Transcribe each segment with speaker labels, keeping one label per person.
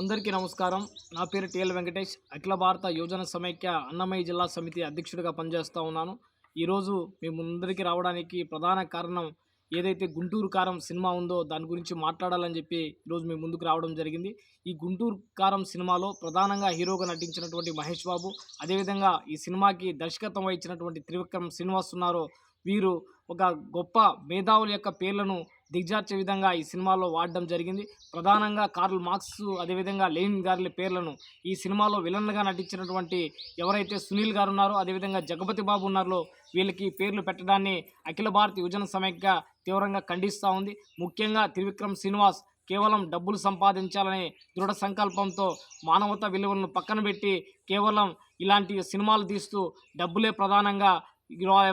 Speaker 1: అందరికీ నమస్కారం. నా పేరు టిఎల్ వెంకటేష్. అఖిల భారత యోజన సమైక్య అన్నమయ్య జిల్లా సమితి అధ్యక్షుడిగా పనిచేస్తూ ఉన్నాను. ఈరోజు మీ ముందరికి రావడానికి ప్రధాన కారణం ఏదైతే గుంటూరు కారం సినిమా ఉందో దాని గురించి మాట్లాడాలని చెప్పి ఈరోజు మీ ముందుకు రావడం జరిగింది. ఈ గుంటూరు కారం సినిమాలో ప్రధానంగా హీరోగా నటించినటువంటి మహేష్ బాబు అదేవిధంగా ఈ సినిమాకి దర్శకత్వం వహించినటువంటి త్రివిక్రమ్ శ్రీనివాస్ ఉన్నారో వీరు ఒక గొప్ప మేధావుల యొక్క పేర్లను దిగ్జార్చే విధంగా ఈ సినిమాలో వాడడం జరిగింది. ప్రధానంగా కార్ల్ మార్క్స్ అదేవిధంగా లెనిన్ గారి పేర్లను ఈ సినిమాలో విలన్గా నటించినటువంటి ఎవరైతే సునీల్ గారు ఉన్నారో అదేవిధంగా జగపతి బాబు ఉన్నారో వీళ్ళకి పేర్లు పెట్టడాన్ని అఖిల భారత యువజన సమైక్య తీవ్రంగా ఖండిస్తూ ఉంది. ముఖ్యంగా త్రివిక్రమ్ శ్రీనివాస్ కేవలం డబ్బులు సంపాదించాలనే దృఢ సంకల్పంతో మానవత విలువలను పక్కన పెట్టి కేవలం ఇలాంటి సినిమాలు తీస్తూ డబ్బులే ప్రధానంగా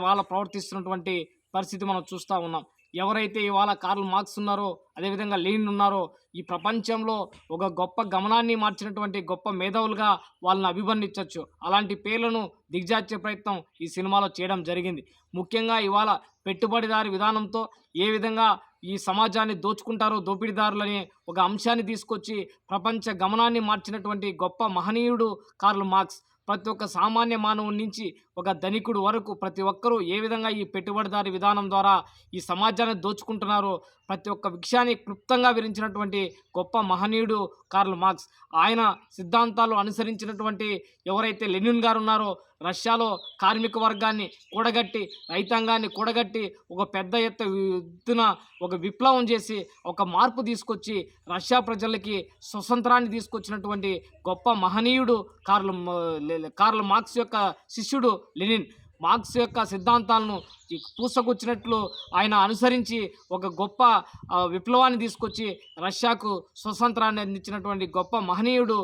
Speaker 1: వాళ్ళ ప్రవర్తిస్తున్నటువంటి పరిస్థితి మనం చూస్తూ ఉన్నాం. ఎవరైతే ఇవాళ కార్ల్ మార్క్స్ ఉన్నారో అదేవిధంగా లెనిన్ ఉన్నారో ఈ ప్రపంచంలో ఒక గొప్ప గమనాన్ని మార్చినటువంటి గొప్ప మేధావులుగా వాళ్ళని అభివర్ణించవచ్చు అలాంటి పేర్లను దిగ్జార్చే ప్రయత్నం ఈ సినిమాలో చేయడం జరిగింది. ముఖ్యంగా ఇవాళ పెట్టుబడిదారి విధానంతో ఏ విధంగా ఈ సమాజాన్ని దోచుకుంటారో దోపిడీదారులని ఒక అంశాన్ని తీసుకొచ్చి ప్రపంచ గమనాన్ని మార్చినటువంటి గొప్ప మహనీయుడు కార్ల్ మార్క్స్ ప్రతి ఒక్క సామాన్య మానవుడి నుంచి ఒక ధనికుడు వరకు ప్రతి ఒక్కరూ ఏ విధంగా ఈ పెట్టుబడిదారి విధానం ద్వారా ఈ సమాజాన్ని దోచుకుంటున్నారో ప్రతి ఒక్క విషయాన్ని క్లుప్తంగా వివరించినటువంటి గొప్ప మహనీయుడు కార్ల్ మార్క్స్. ఆయన సిద్ధాంతాలు అనుసరించినటువంటి ఎవరైతే లెనిన్ గారు ఉన్నారో రష్యాలో కార్మిక వర్గాన్ని కూడగట్టి రైతాంగాన్ని కూడగట్టి ఒక పెద్ద ఎత్తున ఒక విప్లవం చేసి ఒక మార్పు తీసుకొచ్చి రష్యా ప్రజలకి స్వతంత్రాన్ని తీసుకొచ్చినటువంటి గొప్ప మహనీయుడు కార్ల్ కార్ల కార్ల్ మార్క్స్ యొక్క శిష్యుడు లెనిన్. మార్క్స్ యొక్క సిద్ధాంతాలను పూసగుచ్చినట్లు ఆయన అనుసరించి ఒక గొప్ప విప్లవాన్ని తీసుకొచ్చి రష్యాకు స్వతంత్రాన్ని అందించినటువంటి గొప్ప మహనీయుడు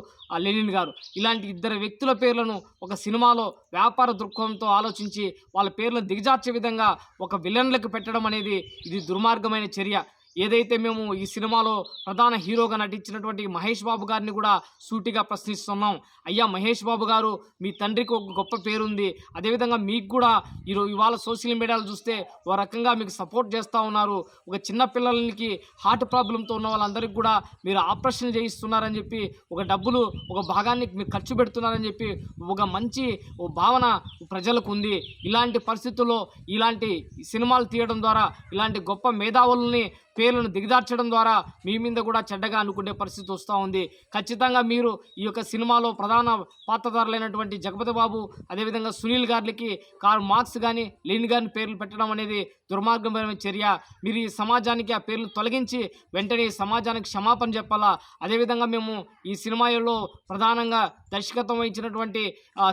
Speaker 1: లెనిన్ గారు. ఇలాంటి ఇద్దరు వ్యక్తుల పేర్లను ఒక సినిమాలో వ్యాపార దృక్కోణంతో ఆలోచించి వాళ్ళ పేర్లను దిగజార్చే విధంగా ఒక విలన్లకు పెట్టడం అనేది ఇది దుర్మార్గమైన చర్య. ఏదైతే మేము ఈ సినిమాలో ప్రధాన హీరోగా నటించినటువంటి మహేష్ బాబు గారిని కూడా సూటిగా ప్రశ్నిస్తున్నాం. అయ్యా మహేష్ బాబు గారు మీ తండ్రికి ఒక గొప్ప పేరుంది. అదేవిధంగా మీకు కూడా ఈరోజు ఇవాళ సోషల్ మీడియాలో చూస్తే ఓ రకంగా మీకు సపోర్ట్ చేస్తూ ఉన్నారు. ఒక చిన్న పిల్లలకి హార్ట్ ప్రాబ్లంతో ఉన్న వాళ్ళందరికీ కూడా మీరు ఆపరేషన్ చేయిస్తున్నారని చెప్పి ఒక డబ్బులు ఒక భాగాన్ని మీరు ఖర్చు పెడుతున్నారని చెప్పి ఒక మంచి ఓ భావన ప్రజలకు ఉంది ఇలాంటి పరిస్థితుల్లో ఇలాంటి సినిమాలు తీయడం ద్వారా ఇలాంటి గొప్ప మేధావుల్ని పేర్లను దిగదార్చడం ద్వారా మీ మీద కూడా చెడ్డగా అనుకునే పరిస్థితి వస్తూ ఉంది. ఖచ్చితంగా మీరు ఈ యొక్క సినిమాలో ప్రధాన పాత్రధారులైనటువంటి జగపతి బాబు అదేవిధంగా సునీల్ గారికి కార్ మార్క్స్ కానీ లెనిన్ గారిని పేర్లు పెట్టడం అనేది దుర్మార్గమైన చర్య. మీరు ఈ సమాజానికి ఆ పేర్లు తొలగించి వెంటనే సమాజానికి క్షమాపణ చెప్పాలా? అదేవిధంగా మేము ఈ సినిమాలో ప్రధానంగా దర్శకత్వం వహించినటువంటి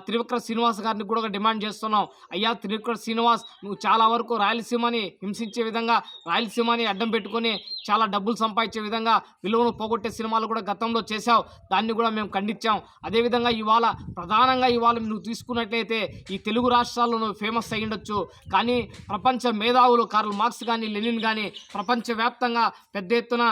Speaker 1: త్రివిక్ర శ్రీనివాస్ గారిని కూడా డిమాండ్ చేస్తున్నాం. అయ్యా త్రివిక్ర శ్రీనివాస్ నువ్వు చాలా వరకు రాయలసీమని హింసించే విధంగా రాయలసీమని అడ్డం పెట్టుకొని చాలా డబ్బులు సంపాదించే విధంగా విలువను పోగొట్టే సినిమాలు కూడా గతంలో చేశావు. దాన్ని కూడా మేము ఖండించాం. అదేవిధంగా ఇవాళ ప్రధానంగా ఇవాళ నువ్వు తీసుకున్నట్లయితే ఈ తెలుగు రాష్ట్రాల్లో నువ్వు ఫేమస్ అయి ఉండొచ్చు. కానీ ప్రపంచ మేధావులు కార్ల్ మార్క్స్ కానీ లెనిన్ కానీ ప్రపంచవ్యాప్తంగా పెద్ద ఎత్తున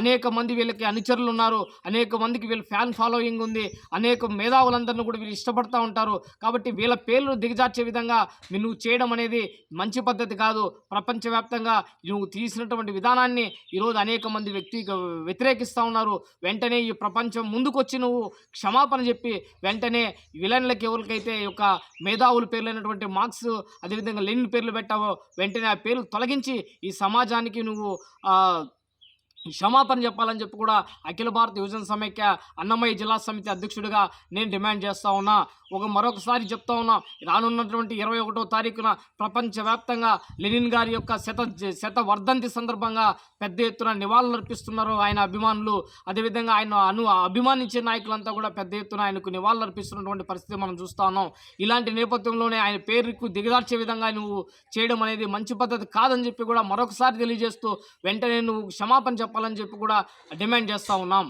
Speaker 1: అనేక మంది వీళ్ళకి అనుచరులు ఉన్నారు. అనేక మందికి వీళ్ళు ఫ్యాన్ ఫాలోయింగ్ ఉంది. అనేక మేధావులందరినీ కూడా వీళ్ళు ఇష్టపడుతూ ఉంటారు. కాబట్టి వీళ్ళ పేర్లు దిగజార్చే విధంగా నువ్వు చేయడం అనేది మంచి పద్ధతి కాదు. ప్రపంచవ్యాప్తంగా నువ్వు తీసినటువంటి విధానాన్ని ఈరోజు అనేక మంది వ్యక్తి వ్యతిరేకిస్తూ ఉన్నారు. వెంటనే ఈ ప్రపంచం ముందుకొచ్చి నువ్వు క్షమాపణ చెప్పి వెంటనే విలన్లకి ఎవరికైతే యొక్క మేధావుల పేర్లైనటువంటి మార్క్స్ అదేవిధంగా లెనిన్ పేర్లు పెట్టావో వెంటనే ఆ పేర్లు తొలగించి ఈ సమాజానికి నువ్వు క్షమాపణ చెప్పాలని చెప్పి కూడా అఖిల భారత యువజన సమైక్య అన్నమయ్య జిల్లా సమితి అధ్యక్షుడిగా నేను డిమాండ్ చేస్తా ఉన్నా. ఒక మరొకసారి చెప్తా ఉన్నా రానున్నటువంటి ఇరవై ఒకటో తారీఖున ప్రపంచవ్యాప్తంగా లెనిన్ గారి యొక్క శత శత వర్ధంతి సందర్భంగా పెద్ద ఎత్తున నివాళులు అర్పిస్తున్నారు ఆయన అభిమానులు. అదేవిధంగా ఆయన అను అభిమానించే నాయకులంతా కూడా పెద్ద ఎత్తున ఆయనకు నివాళులు అర్పిస్తున్నటువంటి పరిస్థితి మనం చూస్తా ఉన్నాం. ఇలాంటి నేపథ్యంలోనే ఆయన పేరుకు దిగదార్చే విధంగా నువ్వు చేయడం అనేది మంచి పద్ధతి కాదని చెప్పి కూడా మరొకసారి తెలియజేస్తూ వెంటనే నువ్వు క్షమాపణ చెప్పాలని చెప్పి కూడా డిమాండ్ చేస్తూ ఉన్నాం.